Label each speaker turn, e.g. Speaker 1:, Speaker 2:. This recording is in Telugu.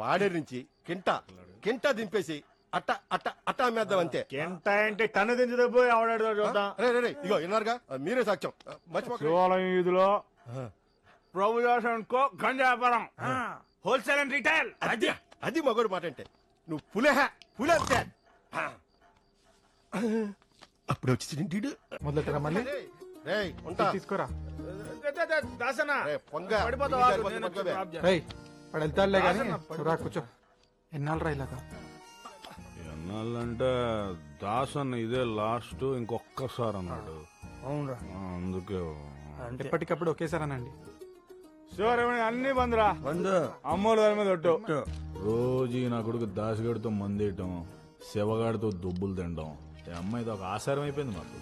Speaker 1: పాడేరు నుంచి కింట కింట దింపేసి అట్ట అట్ట అట్ట అమ్మేద్దాం అంతే.
Speaker 2: ఎంత ఏంటి టన్ను దించుతో ఆవిడ చూద్దాం.
Speaker 1: రే రే రే ఇగో విన్నారుగా మీరే సాక్ష్యం. మర్చిపోక
Speaker 2: శివాలయం వీధిలో ప్రభు దాస్ కో గంజా వ్యాపారం హోల్సేల్ అండ్ రిటైల్.
Speaker 1: అది అది మగోడు మాట అంటే. నువ్వు పులెహ పులంతే అప్పుడు వచ్చి
Speaker 3: మొదలెట్టరా మళ్ళీ?
Speaker 1: రే ఉంటా.
Speaker 3: తీసుకోరా.
Speaker 2: దాసనా
Speaker 1: రే, పొంగ.
Speaker 2: పడిపోతావా? నేను
Speaker 1: పట్టుకోవే.
Speaker 2: డ్రాప్ చేస్తా.
Speaker 3: రేయ్ వాడు వెళ్తాడులే కానీ రా కూర్చో. ఎన్నాళ్ళు రా ఇలాగా?
Speaker 4: ఎన్నాళ్ళంటే దాస్ అన్న ఇదే లాస్ట్ ఇంకొక్కసారి అన్నాడు
Speaker 2: అవునరా
Speaker 4: అందుకే.
Speaker 3: ఎప్పటికప్పుడు ఒకేసారనండి.
Speaker 2: శివరమణి అన్ని బంద్రా? అమ్మోలు దాని మీద ఒట్టు.
Speaker 4: రోజు నా కొడుకు దాసిగడితో మందేయటం శివగాడితో దుబ్బులు తినడం. ఈ అమ్మాయితో ఒక ఆసారం అయిపోయింది మాకు.